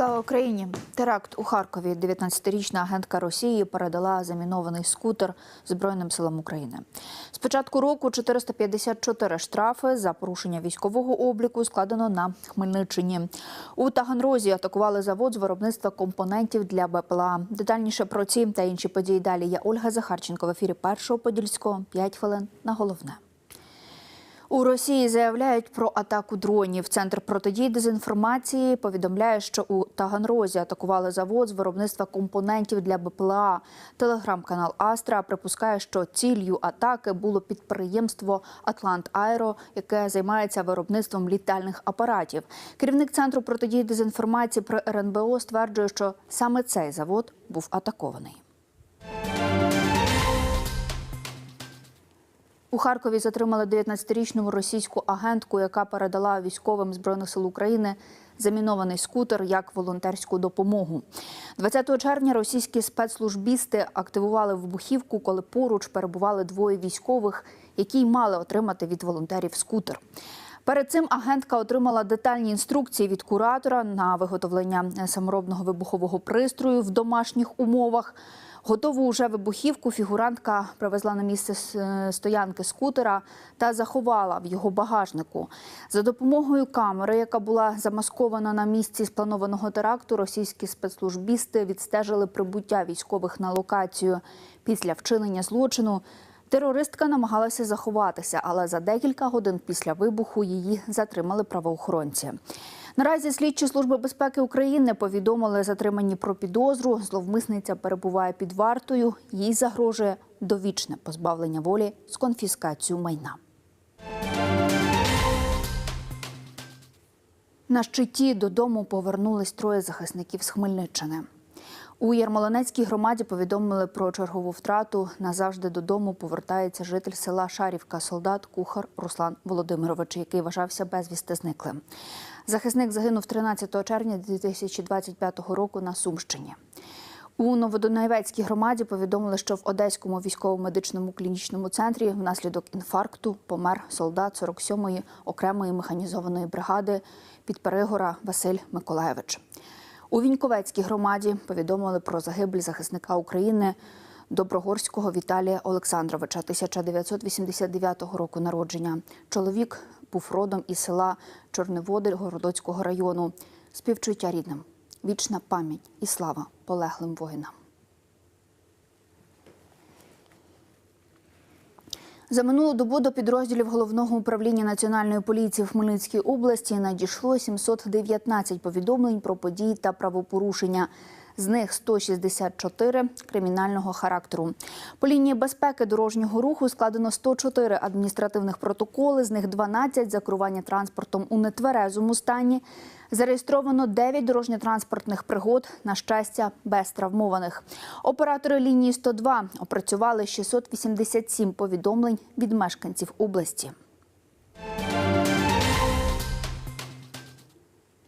Слава Україні! Теракт у Харкові. 19-річна агентка Росії передала замінований скутер Збройним силам України. З початку року 454 штрафи за порушення військового обліку складено на Хмельниччині. У Таганрозі атакували завод з виробництва компонентів для БПЛА. Детальніше про ці та інші події далі. Я Ольга Захарченко в ефірі першого подільського. 5 хвилин на головне. У Росії заявляють про атаку дронів. Центр протидії дезінформації повідомляє, що у Таганрозі атакували завод з виробництва компонентів для БПЛА. Телеграм-канал Астра припускає, що ціллю атаки було підприємство Атлант Аеро, яке займається виробництвом літальних апаратів. Керівник центру протидії дезінформації при РНБО стверджує, що саме цей завод був атакований. У Харкові затримали 19-річну російську агентку, яка передала військовим збройних сил України замінований скутер як волонтерську допомогу. 20 червня російські спецслужбісти активували вибухівку, коли поруч перебували двоє військових, які й мали отримати від волонтерів скутер. Перед цим агентка отримала детальні інструкції від куратора на виготовлення саморобного вибухового пристрою в домашніх умовах. Готову уже вибухівку фігурантка привезла на місце стоянки скутера та заховала в його багажнику. За допомогою камери, яка була замаскована на місці спланованого теракту, російські спецслужбісти відстежили прибуття військових на локацію. Після вчинення злочину терористка намагалася заховатися, але за декілька годин після вибуху її затримали правоохоронці. Наразі слідчі служби безпеки України повідомили затримані про підозру. Зловмисниця перебуває під вартою. Їй загрожує довічне позбавлення волі з конфіскацією майна. На щиті додому повернулись троє захисників з Хмельниччини. У Ярмолинецькій громаді повідомили про чергову втрату. Назавжди додому повертається житель села Шарівка, солдат, кухар Руслан Володимирович, який вважався безвісти зниклим. Захисник загинув 13 червня 2025 року на Сумщині. У Новодонайвецькій громаді повідомили, що в Одеському військово-медичному клінічному центрі внаслідок інфаркту помер солдат 47-ї окремої механізованої бригади Підперегора Василь Миколаєвич. У Віньковецькій громаді повідомили про загибель захисника України Доброгорського Віталія Олександровича 1989 року народження. Чоловік був родом із села Чорневодель Городоцького району. Співчуття рідним, вічна пам'ять і слава полеглим воїнам. За минулу добу до підрозділів головного управління національної поліції в Хмельницькій області надійшло 719 повідомлень про події та правопорушення. З них 164 кримінального характеру. По лінії безпеки дорожнього руху складено 104 адміністративних протоколи, з них 12 за керування транспортом у нетверезому стані. Зареєстровано 9 дорожньо-транспортних пригод, на щастя, без травмованих. Оператори лінії 102 опрацювали 687 повідомлень від мешканців області.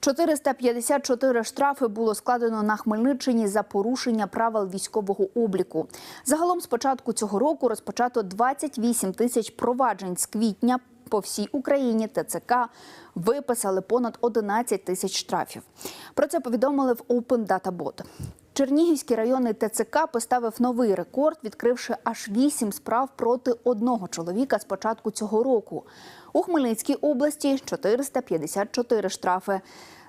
454 штрафи було складено на Хмельниччині за порушення правил військового обліку. Загалом з початку цього року розпочато 28 тисяч проваджень з квітня. По всій Україні ТЦК виписали понад 11 тисяч штрафів. Про це повідомили в Open Data Bot. Чернігівський районний ТЦК поставив новий рекорд, відкривши аж вісім справ проти одного чоловіка з початку цього року. У Хмельницькій області 454 штрафи.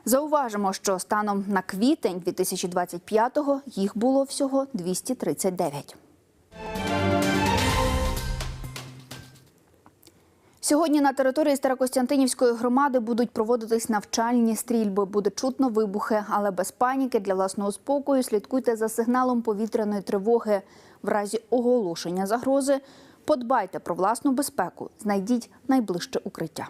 Зауважимо, що станом на квітень 2025-го їх було всього 239. Сьогодні на території Старокостянтинівської громади будуть проводитись навчальні стрільби. Буде чутно вибухи, але без паніки для власного спокою слідкуйте за сигналом повітряної тривоги. В разі оголошення загрози подбайте про власну безпеку, знайдіть найближче укриття.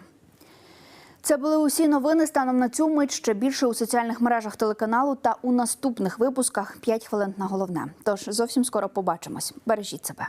Це були усі новини станом на цю мить. Ще більше у соціальних мережах телеканалу та у наступних випусках 5 хвилин на головне. Тож зовсім скоро побачимось. Бережіть себе.